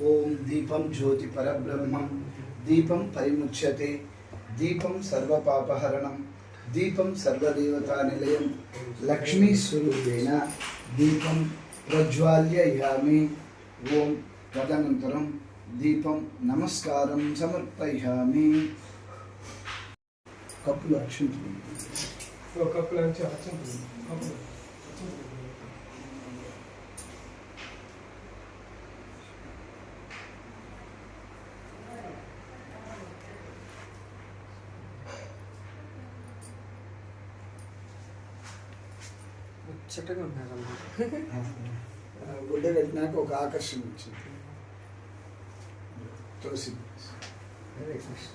ఓం దీపం జ్యోతి పరబ్రహ్మం. దీపం పరిముచ్యతే. దీపం సర్వపాపహరణం. దీపం సర్వదేవతా నిలయం. లక్ష్మీ స్వరూపేణ దీపం ప్రజ్వాల్యయామి. ఓం తదనంతరం దీపం నమస్కారం సమర్పయామి. కప్పులు అక్షించులు ఒక కప్పులో అచ్చం కప్పులు. ముచ్చటగా ఉన్నారమ్మా గుడ్డ పెట్టినాక ఒక ఆకర్షణ వచ్చింది. తులసి హరే కృష్ణ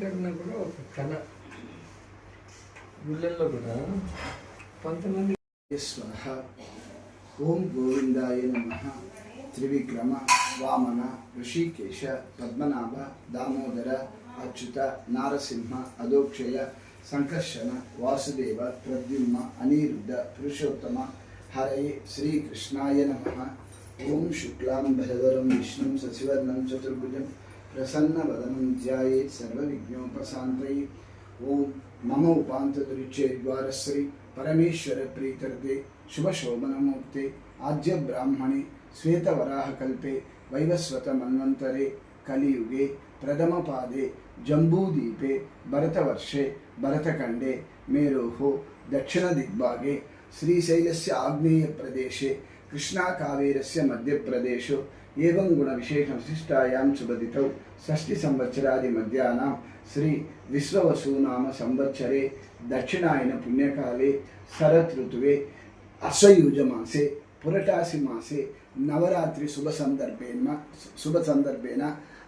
ఇది పెట్టాల రోజెస్ కనిపెట్టు అలంకరణ కూడా ఒక కళ గుళ్ళల్లో కూడా కొంతమంది స్వాహ ఓం గోవిందాయ నమ త్రివిక్రమ వామన ఋషికేశ పద్మనాభ దామోదర అచ్యుత నారసింహ అదోక్షయ సంకర్షణ వాసుదేవ ప్రద్యుమ్న అనిరుద్ధ పురుషోత్తమ హరయే శ్రీకృష్ణాయ నమ ఓం శుక్లాం భరధరం విష్ణుం శశివర్ణం చతుర్భుజం ಪ್ರಸನ್ನ ಪ್ರಸನ್ನವದನಂತ್ಯಾಯೇ ಸರ್ವವಿಘ್ನೋಪಸಾಂತಯೇ ಓಂ ಮಮ ಉಪಾಂತ ದುರಿಚೆ ದ್ವಾರಶ್ರೀ ಪರಮೇಶ್ವರ ಪ್ರೀತರ್ದೆ ಶುಭ ಶೋಭನಮೂರ್ತೆ ಆದ್ಯ ಬ್ರಾಹ್ಮಣೆ ಶ್ವೇತವರಾಹಕಲ್ಪೆ ವೈವಸ್ವತ ಮನ್ವಂತರೆ ಕಲಿಯುಗೆ ಪ್ರಥಮ ಪಾದೆ ಜಂಬೂದೀಪೆ ಭರತವರ್ಷೆ ಭರತಖಂಡೆ ದಿಗ್ಭಾಗೆ ಶ್ರೀಶೈಲಸ್ಯ ಆಗ್ನೇಯ आग्नेयप्रदेशे ಕೃಷ್ಣಾಕಾವೇರಸ್ಯ मध्यप्रदेशो ఏవం గుణ విశేషం విశిష్టాయాం ಸಂವತ್ಸರಾದಿ ಮಧ್ಯಾಹ್ನ ಶ್ರೀ ವಿಶ್ವವಸು ನಾಮ ಸಂವತ್ಸರೆ ದಕ್ಷಿಣಾಯನ ಪುಣ್ಯಕಾಲೆ ಶರತ್ ಋತುವೆ ఋతువే ಮಾಸೆ ಪುರಟಾಸಿ ಮಾಸೆ ನವರಾತ್ರಿ ಶುಭ ಸಂದರ್ಭೇನ ಶುಭ ಸಂದರ್ಭೇನ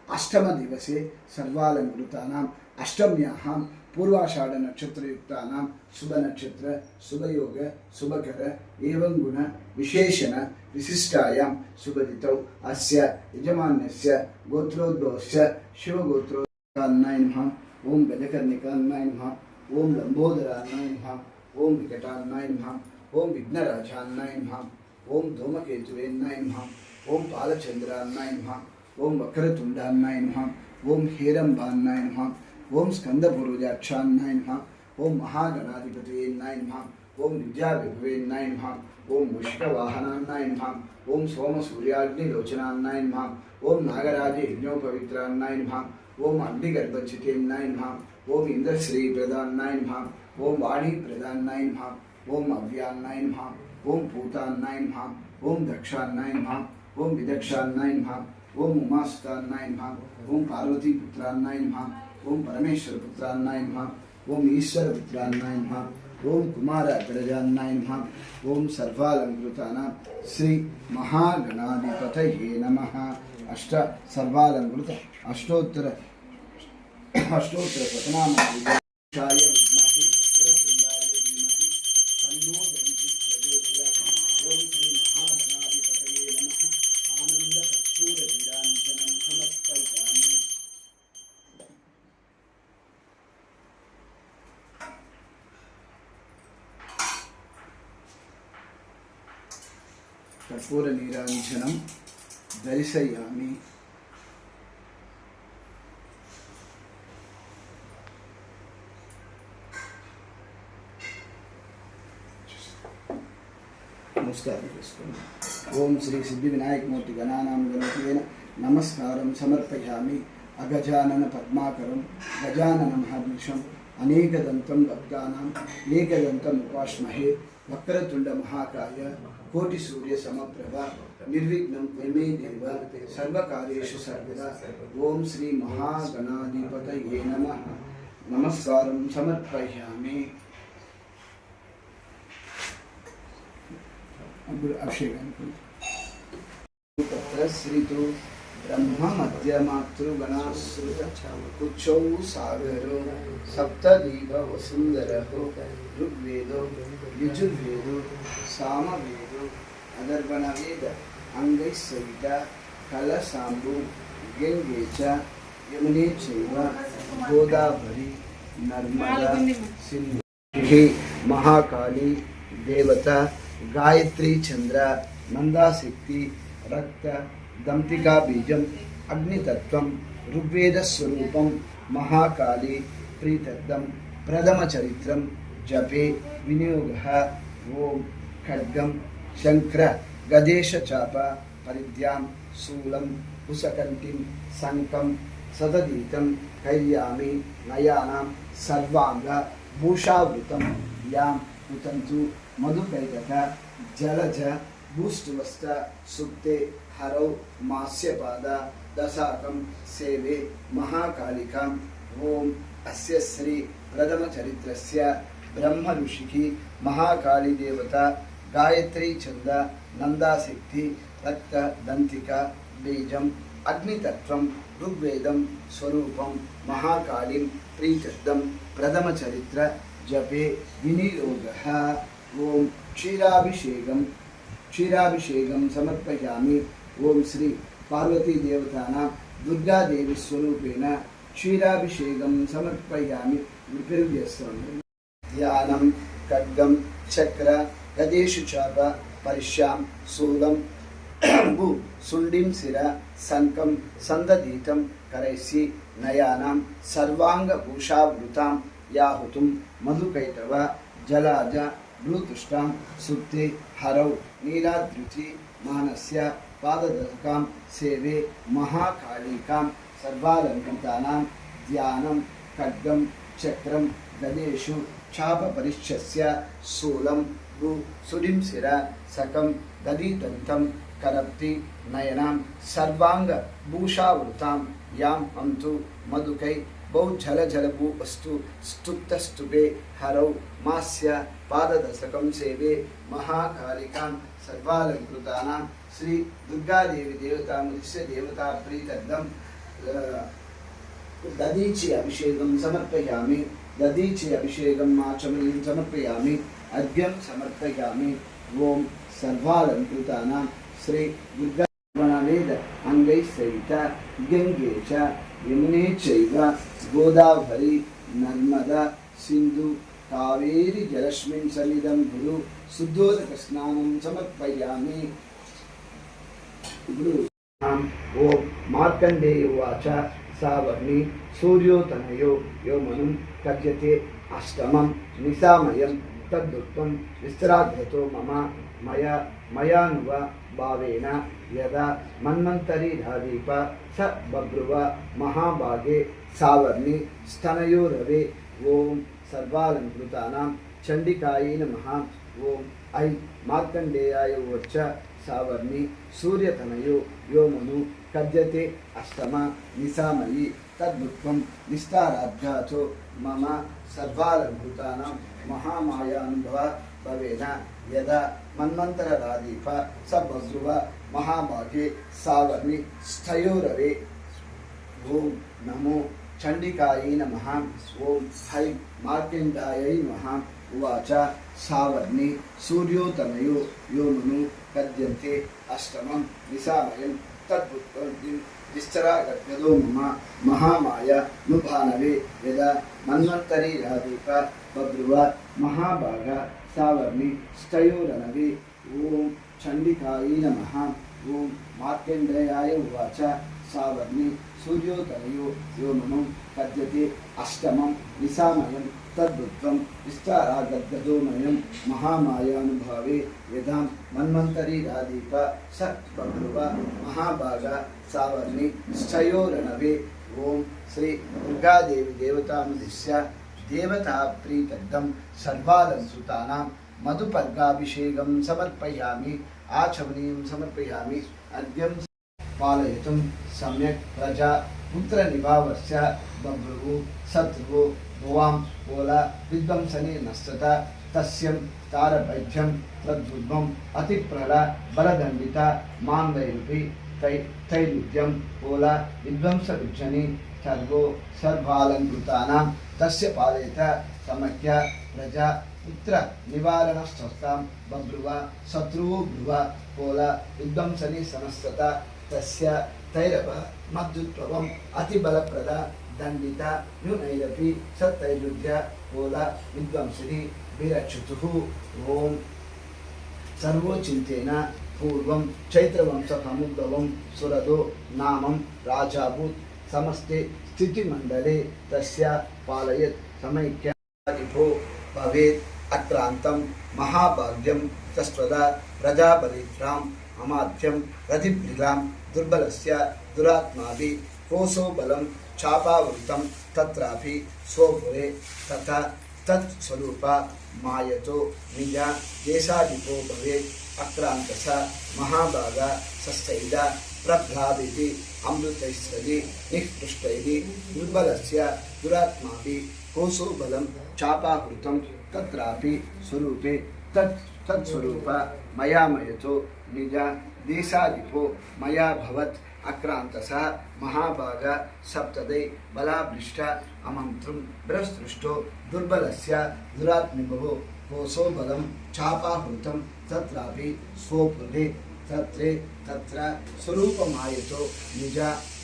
ಅಷ್ಟಮ ದಿವಸೆ ಸರ್ವಾಲಂಕೃತಾನಾಂ ಅಷ್ಟಮ್ಯಾಂ ಪೂರ್ವಾಷಾಢ ನಕ್ಷತ್ರಯುಕ್ತಾನಾಂ ಶುಭ ನಕ್ಷತ್ರ ಶುಭಯೋಗ ಶುಭಕರ ಏವಂ ಗುಣ ವಿಶೇಷಣ विशिष्टायां शुभदितौ अस्य यजमान्यस्य गोत्रोद्भवस्य शिवगोत्रोन्नाय नमः ॐ गजकर्णिकान्नाय नमः ॐ लम्बोदरान्नाय नमः ॐ विकटान्नाय नमः ॐ विघ्नराजान्नाय नमः ॐ धूमकेतुवेन्नाय नमः ॐ बालचन्द्रान्नाय नमः ॐ वक्रतुण्डान्नाय नमः ॐ हेरम्बान्नाय नमः ॐ स्कन्दपुरुजाक्षान्नाय नमः ॐ महागणाधिपतये नमः ॐ विद्याविभवेन्नाय नमः ओम विष्णुवाहनान्नाय नमः ओम सोम सूर्याग्निलोचनान्नाय नमः ओम नागराज यज्ञोपवित्रान्नाय नमः ओम अग्निगर्भचितेन्नाय नमः ओम इंद्रश्री प्रदान्नाय नमः ओम वाणी प्रदान्नाय नमः ओम अव्यान्नाय नमः ओम भूतान्नाय नमः ओम दक्षान्नाय नमः ओम विदक्षान्नाय नमः ओम उमास्तान्नाय नमः ओम पार्वती पुत्रान्नाय नमः ओम परमेश्वर पुत्रान्नाय नमः ओम ईश्वर पुत्रान्नाय नमः ఓం కుమార గణజాన్నాయ ఓం సర్వాలంకృతానాం. శ్రీ మహాగణాధిపతయే నమ. అష్ట సర్వాలంకృత అష్టోత్తర అష్టోత్తర శతనామ कर्पूर दर्शयामि। नमस्कार ओम श्री सिद्धि विनायक मूर्ति गणानाम गणपतेन नमस्कार समर्पयामि। अगजानन पद्माकरं, गजानन महादृशम् अनेकदंत लब्धा एकदंत उपाश्महे वक्रतुंड महाकाय कोटि सूर्य समप्रभा निर्विघ्न मे देव सर्व कार्यु सर्वदा। ओम श्री महागणाधिपत नम। नमस्कार समर्पयामि। अभिषेक। श्री तो ಬ್ರಹ್ಮ ಮಧ್ಯ ಮಾತೃಗಣಾಶ್ರಿತ ಕುಕ್ಷೌ ಸಾಗರೋ ಸಪ್ತದೀಪ ವಸುಂಧರ ಋಗ್ವೇದೋ ಯಜುರ್ವೇದೋ ಸಾಮವೇದೋ ಅದರ್ವಣ ವೇದ ಅಂಗೈ ಸವಿತ ಕಲಸಾಂಬು ಗಂಗೆ ಚ ಯಮುನೆ ಚೈವ ಗೋದಾವರಿ ನರ್ಮದ ಸಿಂಧು ಮಹಾಕಾಳಿ ದೇವತಾ ಗಾಯತ್ರಿ ಚಂದ್ರ ನಂದಾಸಕ್ತಿ ರಕ್ತ दंतिका बीजम अग्नितत्व ऋग्वेद स्वरूप महाकाली प्रीतत्व प्रथमचरित्रम, जपे, विनियोग ओं खड्गम शंकर गदेश चाप परिद्याम शूलम कुशकंटिम शंकम सतदीतम कैयामी नयाना सर्वांग भूषावृत याम उतंतु मधुकैटक, जलज भूष्टवस्त सुप्ते హరౌ మాస్యపాద దశాకం సేవే మహాకాళికాం ఓం అస్య శ్రీ ప్రథమ చరిత్రస్య బ్రహ్మ ఋషికి మహాకాళీదేవత గాయత్రీ చంద నందాశక్తి రక్త దంతిక బీజం అగ్నితత్వం ఋగ్వేదం స్వరూపం మహాకాళిం ప్రీతద్దం ప్రథమ చరిత్ర జపే వినియోగ ఓం క్షీరాభిషేకం క్షీరాభిషేకం సమర్పయామి ஓம் ஸ்ரீ பார்வதி தேவதானாம் துர்கா தேவி ஸ்வரூபேண க்ஷீராபிஷேகம் சமர்ப்பயாமி. பெருவியஸ்வரம் தியானம் கட்கம் சக்கர கதேஷு சாப பரிஷாம் சூலம் பூ சுண்டிம் சிர சங்கம் சந்ததீதம் கரைசி நயானாம் சர்வாங்க பூஷாவிருதாம் யாஹுதும் மதுகைடவ ஜலாஜ ப்ளூதுஷ்டாம் சுப்தி ஹரௌ நீராத்ருதி மானஸ்ய पाददशकां सेवे महाकालिकां सर्वालङ्कृतानां ध्यानं खड्गं चक्रं गदेषु चापपरिश्चस्य शूलं भू सुडिं शिर सकं दधिदन्तं करप्ति नयनां सर्वाङ्गभूषावृतां यां हन्तु मधुकै बहु अस्तु स्तुप्तस्तुपे हरौ मास्य पाददशकं सेवे महाकालिकां सर्वालङ्कृतानां శ్రీ దుర్గాదేవి దేవతామృత్య దేవతాప్రీతగ్గం దదీచి అభిషేకం సమర్పయామి దదీచి అభిషేకం ఆచమనీయం సమర్పయామి అద్యం సమర్పయామి. ఓం సర్వాలంకృతానాం శ్రీ దుర్గా అంగై సహిత గంగే చ యమునే చైవ గోదావరి నర్మద సింధు కావేరి జలస్మిన్ సన్నిధం గురు శుద్ధోదక స్నానం సమర్పయామి. ఇప్పుడు ఓం మార్కండేయ వాచ సావర్ణి సూర్యోతనయో యోమనం కథ్యతే అష్టమం నిశామయం తద్దుత్వం విస్తరాగ్రతో మమ మయ మయానువ భావేన యదా మన్వంతరీధాదీప స బభ్రువ మహాభాగే సావర్ణి స్తనయోరవే ఓం సర్వాలంకృతానాం చండికాయై నమ ఓం ఐ మార్కండేయాయ వచ్చ సావర్ణి సూర్యతనయో యోమను కద్యతే అష్టమ నిశామయి తద్భుత్వం నిస్తారాధ్యాచో మమ సర్వాలంకృతానాం మహామాయానుభవ భవేన యదా మన్వంతరరాదీప స బభ్రువ మహాభాగే సావర్ణి స్థయోరవే. ఓం నమో చండికాయై నమ. ఓం హై మార్కండాయై నమ. ఉవాచ సావర్ణి సూర్యోతనయో యోమును కద్యంతే అష్టమం నిశామయం తద్భుత్వం విస్తరాగద్గదో మమ మహామాయ నుభానవే యదా మన్వంతరి రాదీప బభ్రువ మహాభాగ సావర్ణి స్థయోరనవే ఓం చండికాయై నమ. ఓం మార్కండేయాయ ఉవాచ सा वर्णी सूर्योतनयो यो मनु पद्यते अष्टमं निशामयं तद्वृत्तं विस्तारागद्गजोमयं महामायानुभावे यथा मन्वन्तरीरादीप स बभ्रुव महाभाग सावर्णि स्थयोरणवे ओं श्री दुर्गादेवी देवतामुद्दिश्य देवताप्रीतग्धं सर्वालंसुतानां, मधुपर्गाभिषेकं समर्पयामी, आचमनीयं समर्पयामि अद्यम पालयितुं सम्यक् प्रजा पुत्र पुत्रनिभावस्य बभ्रुवु शत्रुवु भुवां बोल, विध्वंसने नश्यत तस्यं तारभैभ्यं प्रद्युद्भम् अतिप्रल, बलदण्डित मान्दयन्ति तै तैरुद्यं बोल विध्वंसविभ्जनि सर्वो सर्वालङ्कृतानां, तस्य पालयत समख्य प्रजा पुत्र निवारणस्वस्थां बभ्रुवा शत्रुः भ्रुव पोल विध्वंसनि सनस्तत తస్య తైరవ మద్దుత్వం అతిబలప్రద దండిత న్యూనైరపి సత్తైరుధ్య పోల విధ్వంసిని విరక్షుతు ఓం సర్వోచింతేన పూర్వం చైత్రవంశముద్భవం సురదో నామం రాజాభూత్ సమస్తే స్థితిమండలే తస్య పాలయత్ సమైక్యాదిభో భవేత్ అక్రాంతం మహాభాగ్యం సస్వద ప్రజాపరిత్రాం అమాధ్యం రతిభ్రిలాం దుర్బలస్య దురాత్మాభి కోసో బలం చాపావృతం తత్రాపి స్వపురే తథా తత్స్వరూప మాయతో నిజ దేశాధిపో భవేత్ అక్రాంతస మహాభాగ సస్థైద ప్రభ్రావితి అమృతైస్రది నిష్పృష్టైది దుర్బలస్య దురాత్మాభి కోసో బలం చాపాహృతం తత్రాపి స్వరూపే తత్ తత్స్వరూప మయామయతో निज देशाधिपो मयाभवत् अक्रान्तसः महाभाग सप्तदै बलाभ्लिष्ट अमंत्र बृहस्सृष्टो दुर्बल से कोसो बलं चापाहृतं तत्रापि स्वोपुले तत्रे तत्र स्वरूपमायतो निज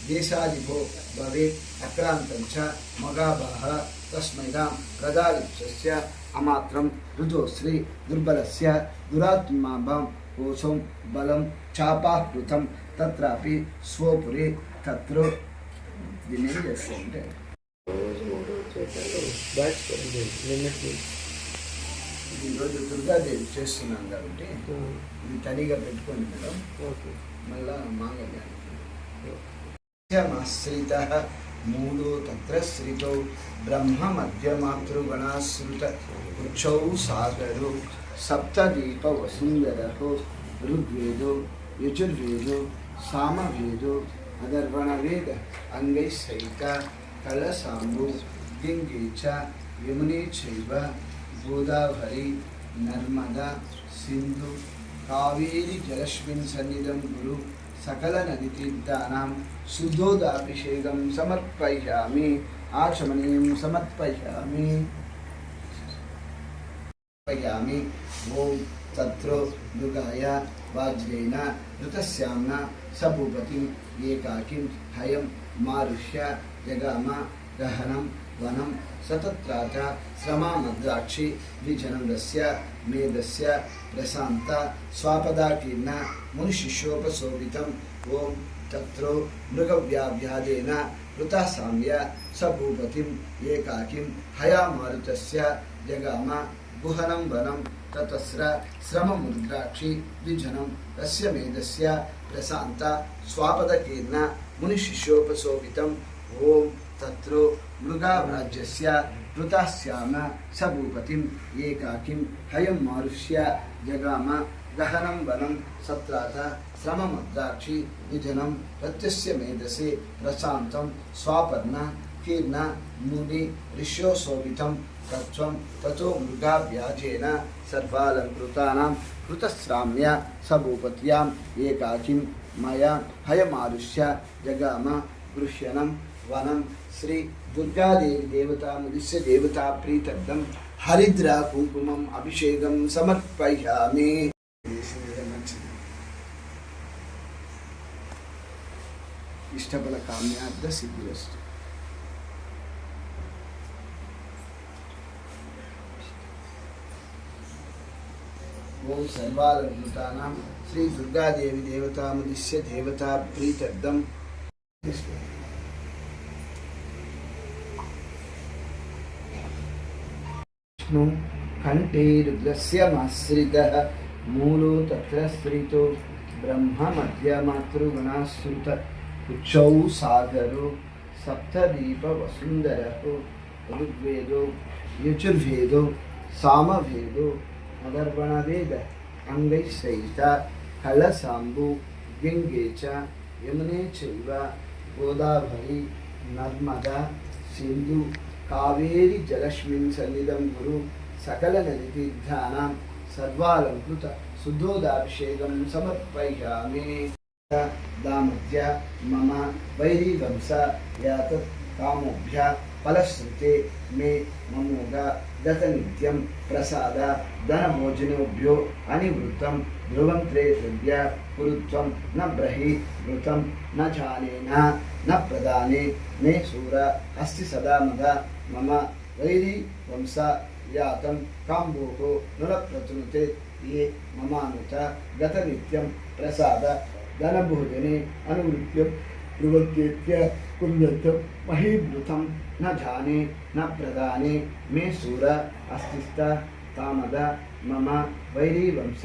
देशाधिपो भवेत् अक्रांत च मगाभाः तस्मैदां अमात्रम अमात्रं दुर्बल दुर्बलस्य दुरात्मा కోశం బలం చాపాహృతం తత్రాపి స్వపురే తత్రో దీన్ని ఏం చేస్తారంటే రోజు మూడు నిన్నటి ఈరోజు దుర్గాదేవి చేస్తున్నాం కాబట్టి. ఇది తనిగా పెట్టుకోండి మేడం। ఓకే। మళ్ళా ఆశ్రిత మూలో తత్ర శ్రితౌ బ్రహ్మ మధ్యమాతృగణాశ్రుత వృక్షౌ సాగరు। సప్తదీప వసుంధర ఋగ్వేదో యజుర్వేదో సామవేదో అదర్వణవేద అంగై సైక కళసాంబు గింగే యమునే చైవ గోదావరి నర్మద సింధు కావేరి జలస్మిన్ సన్నిధం గురు సకల నది తీర్థానాం శుద్ధోదాభిషేకం సమర్పయామి ఆచమనీయం సమర్పయామి. यामी ओम तत्र दुगाय वाज्रेण ऋतस्याम्ना सबुपतिम् एकाकिं हयं मारुष्य जगाम गहनं वनं सतत्राथ श्रमामद्राक्षि द्विजनन्दस्य मेदस्य प्रशान्त स्वापदाकीर्ण मुनिशिष्योपशोभितम्। ॐ तत्रो मृगव्याव्यादेन ऋतासाम्य सबूपतिम् एकाकिं हयामारुतस्य जगाम गुहनम वनम तत्र श्रम मुद्राक्षी द्विजनम तस्य मेदस्य प्रशांता स्वापदकीर्ण मुनिशिष्योपशोभितम् ॐ तत्र मृगाव्राज्यस्य कृतास्याम स भूपतिम् एकाकिं हयं मारुष्य जगाम। गहनं वनं सत्रात श्रममद्राक्षि द्विजनम प्रत्यस्य मेदसे प्रशांतम स्वापर्णा కీర్ణ ముని ఋష్యోశోభితం తత్వం తతో మృగాభ్యాజేన సర్వాలంకృతానాం కృతశ్రామ్య సభూపత్యాం ఏకాకిం మయా హయమారుష్య జగామ గృహ్యనం వనం శ్రీ దుర్గాదేవి దేవతాముదిశ్య దేవతా ప్రీతర్థం హరిద్ర కుంకుమం అభిషేకం సమర్పయామి ఇష్టఫల కామ్యార్థ సిద్ధిరస్తు ఓం సర్వాలంకృతానాం శ్రీ దుర్గాదేవి దేవతాముదిశ్య దేవతా ప్రీతర్థం విష్ణు కంఠే రుద్రస్య మాశ్రిత. మూలో తత్ర స్త్రీతో బ్రహ్మ మధ్య మాతృగుణాశ్రుత. ఉచ్చౌ సాగరు సప్తదీప వసుందర ఋగ్వేదో యజుర్వేదో సామవేదో అదర్వణవేద అంగై సహిత కళసాంబు గంగే చ యమునే చైవ గోదావరి నర్మదా సింధు కావేరి జలస్మిన్ సన్నిధం గురు సకల నది తీర్థానాం సర్వాలంకృత శుద్ధోదాభిషేకం సమర్పయామి దామధ్య మమ వైరీవంశ फलश्रुते मे ममोग दत नित्यम प्रसाद धन भोजनेभ्यो अनिवृत्त ध्रुवं त्रेतृव्य कुरुत्व न ब्रहि मृत न चाने न न प्रदाने मे सूर अस्ति सदा मद मम वैरी वंश यातम काम्बोको नुल प्रतृते ये ममानुत गत नित्यम प्रसाद धन भोजने अनुवृत्त ध्रुवत्येत्य कुन्यत्य महीभूतम అనువృత్యం ధ్రువత్యేత్య కుర్యత్వం మహీభృతం న జానే న ప్రదానే మే శూర అస్తిస్త కామద మమ వైరీవంశ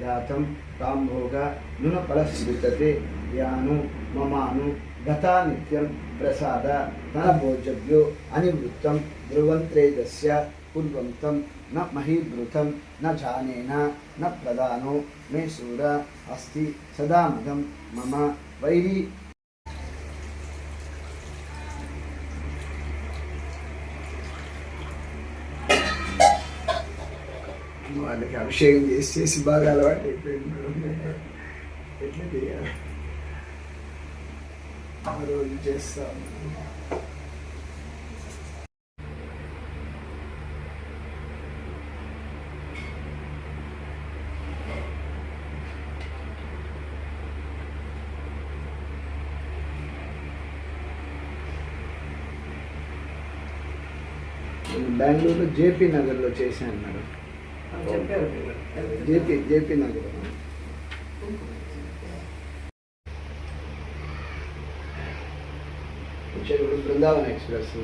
యాతం కాంభోగ నునఫలస్వితతే యాను మమాను గతా నిత్యం ప్రసాద ధనభోజవ్యో అనివృత్తం ధ్రువంత్రేదస్య పూర్వంతం న మహీభృతం న జానేన న ప్రధానో మే శూర అస్తి సదామదం మమ వైరీ వాళ్ళకి అభిషేకం చేసి చేసి బాగా అలవాటు అయిపోయింది. ఎట్లా చేయాలి? ఆ రోజు చేస్తాం నేను బెంగళూరులో జేపీ నగర్లో చేశాను మేడం. JP JP Nagar. వచ్చేటప్పుడు బృందావన్ ఎక్స్ప్రెస్.